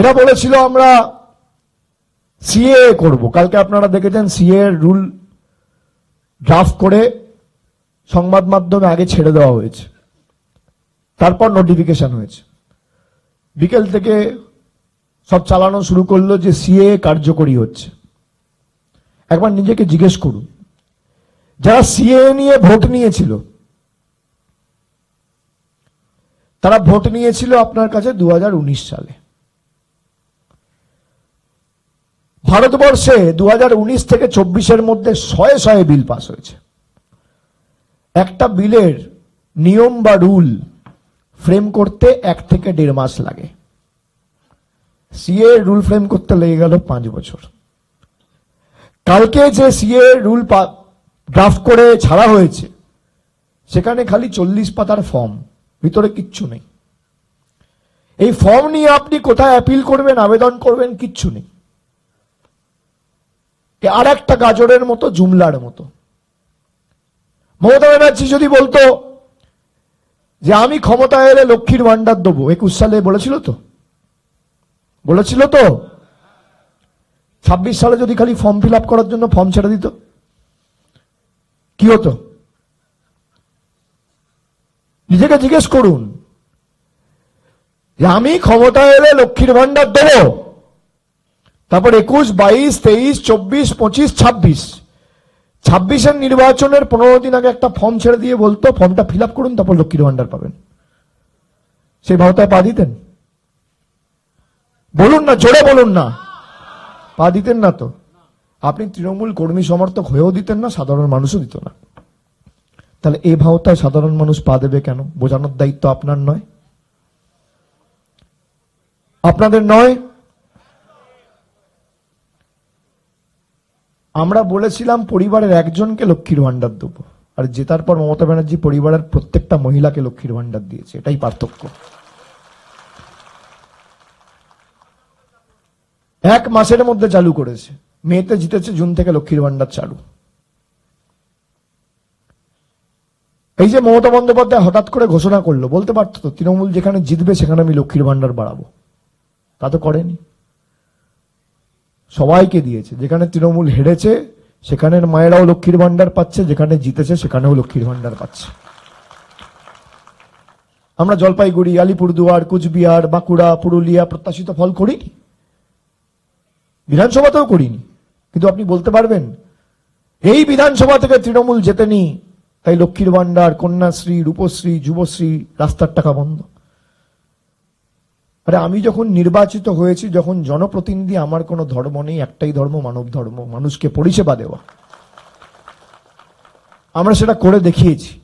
এরা বলেছিল আমরা সিএ করব। কালকে আপনারা দেখেছেন সিএ রুল ড্রাফট করে সংবাদ মাধ্যমে আগে ছেড়ে দেওয়া হয়েছে। তারপর নোটিফিকেশন হয়েছে। বিকেল থেকে সব চালানো শুরু করল যে সিএ কার্যকরী হচ্ছে। একবার নিজেকে জিজ্ঞেস করুন, যারা সিএ নিয়ে ভোট নিয়েছিল, তারা ভোট নিয়েছিল আপনার কাছে দু হাজার উনিশ সালে। ভারতবর্ষে দু হাজার উনিশ থেকে চব্বিশের মধ্যে শয়ে শয়ে বিল পাস হয়েছে। একটা বিলের নিয়ম বা রুল ফ্রেম করতে এক থেকে দেড় মাস লাগে। সিএ রুল ফ্রেম করতে লেগে গেল পাঁচ বছর। কালকে যে সিএ রুল ড্রাফট করে ছাড়া হয়েছে, সেখানে খালি চল্লিশ পাতার ফর্ম, ভিতরে কিচ্ছু নেই। এই ফর্ম নিয়ে আপনি কোথায় অ্যাপিল করবেন, আবেদন করবেন, কিচ্ছু নেই। আর একটা গাজরের মতো, জুমলার মতো। মমতা ব্যানার্জি যদি বলতো যে আমি ক্ষমতায় এলে লক্ষ্মীর ভান্ডার দেবো, একুশ সালে বলেছিল তো? বলেছিল তো? ছাব্বিশ সালে যদি খালি ফর্ম ফিল করার জন্য ফর্ম ছেড়ে দিত, কি হতো? নিজেকে জিজ্ঞেস করুন যে আমি ক্ষমতায় এলে লক্ষ্মীর ভান্ডার দেব? তারপর একুশ, বাইশ, তেইশ, চব্বিশ, পঁচিশ, ছাব্বিশ। ছাব্বিশের নির্বাচনের পনেরো দিন আগে একটা ফর্ম ছেড়ে দিয়ে বলতো ফর্মটা ফিল আপ করুন, তারপর লক্ষ্মীর ভান্ডার পাবেন। সেই ভাওতায় পা দিতেন? বলুন না, জোরে বলুন না। পা দিতেন না তো। আপনি তৃণমূল কর্মী সমর্থক হয়েও দিতেন না, সাধারণ মানুষও দিত না। তাহলে এই ভাওতায় সাধারণ মানুষ পা দেবে কেন? বোঝানোর দায়িত্ব আপনার নয়। আপনাদের নয় আমরা বলেছিলাম পরিবারের একজনকে লক্ষ্মীর ভান্ডার দেবো। আর জেতার পর মমতা ব্যানার্জি পরিবারের প্রত্যেকটা মহিলাকে লক্ষ্মীর ভান্ডার দিয়েছে। এটাই পার্থক্য। এক মাসের মধ্যে চালু করেছে। মেয়েতে জিতেছে, জুন থেকে লক্ষ্মীর ভান্ডার চালু। এই যে মমতা বন্দ্যোপাধ্যায় হঠাৎ করে ঘোষণা করল, বলতে পারতো তো, তৃণমূল যেখানে জিতবে সেখানে আমি লক্ষ্মীর ভান্ডার বাড়াবো। তা তো করেনি। সবাইকে দিয়েছে। যেখানে তৃণমূল হেরেছে সেখানের মায়েরাও লক্ষ্মীর ভান্ডার পাচ্ছে, যেখানে জিতেছে, সেখানেও লক্ষ্মীর ভান্ডার পাচ্ছে। আমরা জলপাইগুড়ি, আলিপুরদুয়ার, কুচবিহার, বাঁকুড়া, পুরুলিয়া প্রত্যাশিত ফল করিনি। বিধানসভাতেও করিনি। কিন্তু আপনি বলতে পারবেন, এই বিধানসভা থেকে তৃণমূল জেতেনি, তাই লক্ষ্মীর ভান্ডার কন্যাশ্রী, রূপশ্রী, যুবশ্রী, রাস্তার টাকা বন্ধ। আরে আমি যখন নির্বাচিত হয়েছি, যখন জনপ্রতিনিধি আমার কোনো ধর্ম নেই, একটাই ধর্ম, মানব ধর্ম, মানুষকে পরিষেবা দেওয়া। আমরা সেটা করে দেখিয়েছি।